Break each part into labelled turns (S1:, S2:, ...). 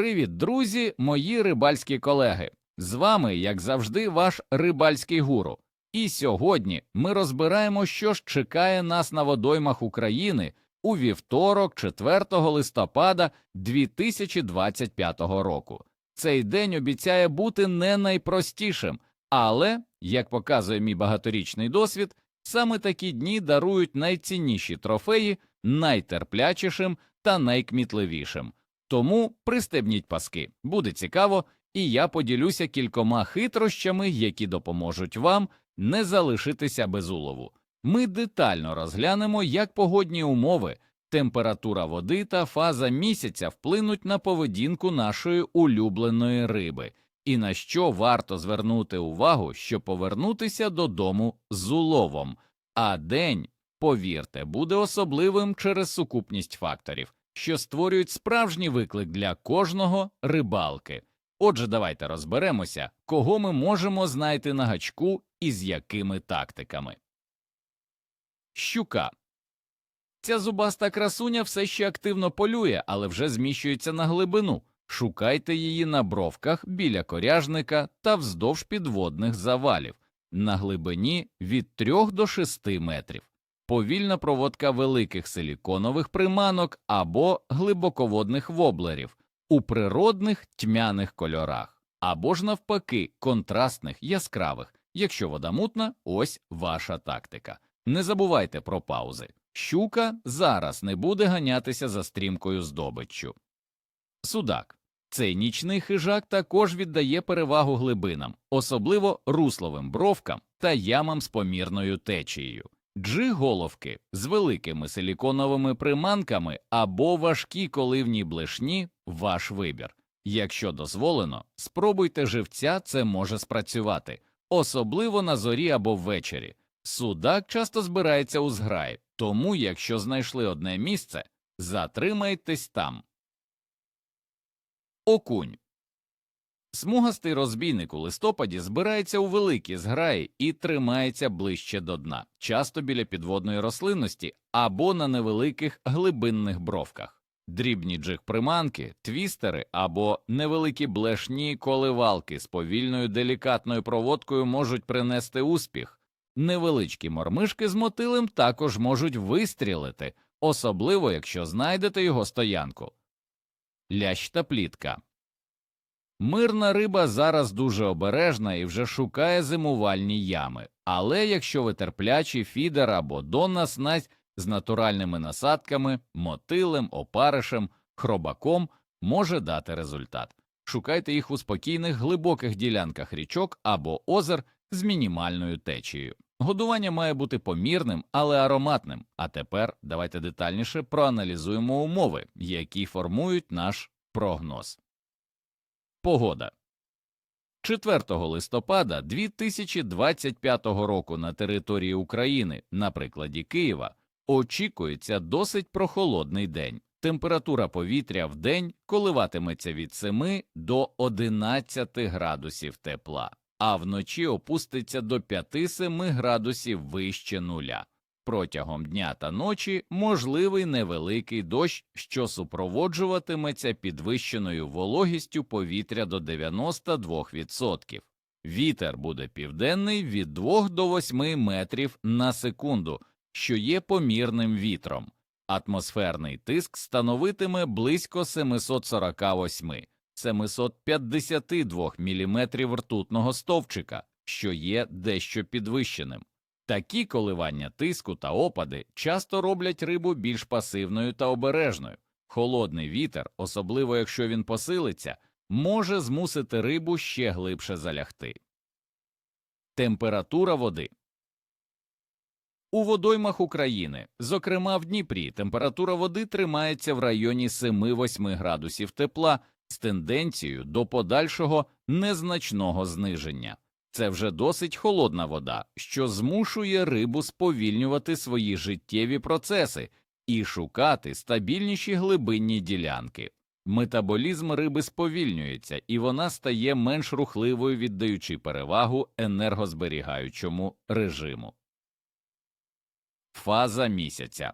S1: Привіт, друзі, мої рибальські колеги. З вами, як завжди, ваш рибальський гуру. І сьогодні ми розбираємо, що ж чекає нас на водоймах України у вівторок, 4 листопада 2025 року. Цей день обіцяє бути не найпростішим, але, як показує мій багаторічний досвід, саме такі дні дарують найцінніші трофеї найтерплячішим та найкмітливішим. Тому пристебніть паски, буде цікаво, і я поділюся кількома хитрощами, які допоможуть вам не залишитися без улову. Ми детально розглянемо, як погодні умови, температура води та фаза місяця вплинуть на поведінку нашої улюбленої риби, і на що варто звернути увагу, щоб повернутися додому з уловом. А день, повірте, буде особливим через сукупність факторів що створюють справжній виклик для кожного рибалки. Отже, давайте розберемося, кого ми можемо знайти на гачку і з якими тактиками. Щука. Ця зубаста красуня все ще активно полює, але вже зміщується на глибину. Шукайте її на бровках біля коряжника та вздовж підводних завалів на глибині від 3 до 6 метрів повільна проводка великих силіконових приманок або глибоководних воблерів у природних тьмяних кольорах, або ж навпаки контрастних яскравих. Якщо вода мутна, ось ваша тактика. Не забувайте про паузи. Щука зараз не буде ганятися за стрімкою здобиччю. Судак. Цей нічний хижак також віддає перевагу глибинам, особливо русловим бровкам та ямам з помірною течією. Джи-головки з великими силіконовими приманками або важкі коливні блешні ваш вибір. Якщо дозволено, спробуйте живця, це може спрацювати, особливо на зорі або ввечері. Судак часто збирається у зграї, тому, якщо знайшли одне місце, затримайтесь там. Окунь Смугастий розбійник у листопаді збирається у великі зграї і тримається ближче до дна, часто біля підводної рослинності або на невеликих глибинних бровках. Дрібні джиг-приманки, твістери або невеликі блешні коливалки з повільною делікатною проводкою можуть принести успіх. Невеличкі мормишки з мотилем також можуть вистрілити, особливо якщо знайдете його стоянку. Лящ та плітка Мирна риба зараз дуже обережна і вже шукає зимувальні ями, але якщо ви терплячий фідер або донна снасть з натуральними насадками, мотилем, опаришем, хробаком може дати результат. Шукайте їх у спокійних глибоких ділянках річок або озер з мінімальною течією. Годування має бути помірним, але ароматним. А тепер давайте детальніше проаналізуємо умови, які формують наш прогноз. Погода 4 листопада 2025 року на території України, на прикладі Києва, очікується досить прохолодний день. Температура повітря в день коливатиметься від 7 до 11 градусів тепла, а вночі опуститься до 5-7 градусів вище нуля. Протягом дня та ночі можливий невеликий дощ, що супроводжуватиметься підвищеною вологістю повітря до 92%. Вітер буде південний від 2 до 8 метрів на секунду, що є помірним вітром. Атмосферний тиск становитиме близько 748 752 мм ртутного стовпчика, що є дещо підвищеним. Такі коливання тиску та опади часто роблять рибу більш пасивною та обережною. Холодний вітер, особливо якщо він посилиться, може змусити рибу ще глибше залягти. Температура води у водоймах України, зокрема в Дніпрі, температура води тримається в районі 7-8 градусів тепла з тенденцією до подальшого незначного зниження. Це вже досить холодна вода, що змушує рибу сповільнювати свої життєві процеси і шукати стабільніші глибинні ділянки. Метаболізм риби сповільнюється, і вона стає менш рухливою, віддаючи перевагу енергозберігаючому режиму. Фаза місяця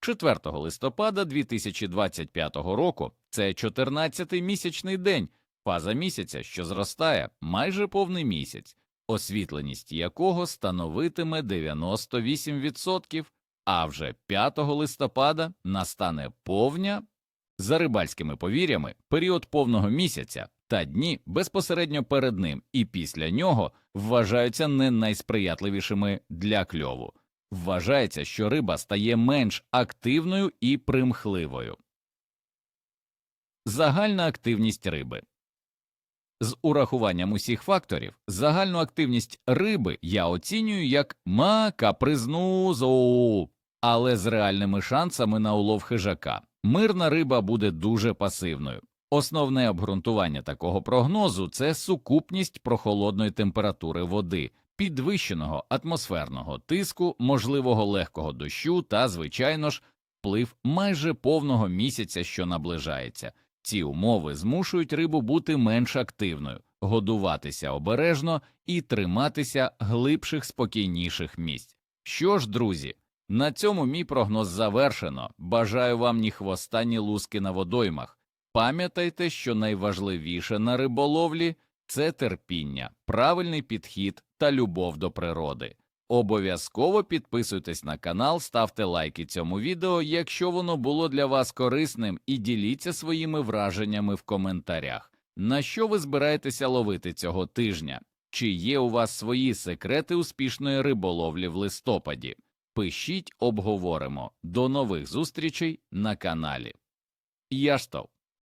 S1: 4 листопада 2025 року це 14-й місячний день, фаза місяця, що зростає майже повний місяць, освітленість якого становитиме 98%, а вже 5 листопада настане повня. За рибальськими повір'ями, період повного місяця та дні безпосередньо перед ним і після нього вважаються не найсприятливішими для кльову. Вважається, що риба стає менш активною і примхливою. Загальна активність риби з урахуванням усіх факторів загальну активність риби я оцінюю як макапризну зоу, але з реальними шансами на улов хижака. Мирна риба буде дуже пасивною. Основне обґрунтування такого прогнозу це сукупність прохолодної температури води, підвищеного атмосферного тиску, можливого легкого дощу та, звичайно ж, вплив майже повного місяця, що наближається. Ці умови змушують рибу бути менш активною, годуватися обережно і триматися глибших спокійніших місць. Що ж, друзі, на цьому мій прогноз завершено. Бажаю вам ні хвоста, ні луски на водоймах. Пам'ятайте, що найважливіше на риболовлі це терпіння, правильний підхід та любов до природи. Обов'язково підписуйтесь на канал, ставте лайки цьому відео, якщо воно було для вас корисним, і діліться своїми враженнями в коментарях. На що ви збираєтеся ловити цього тижня? Чи є у вас свої секрети успішної риболовлі в листопаді? Пишіть, обговоримо. До нових зустрічей на каналі. Яштов.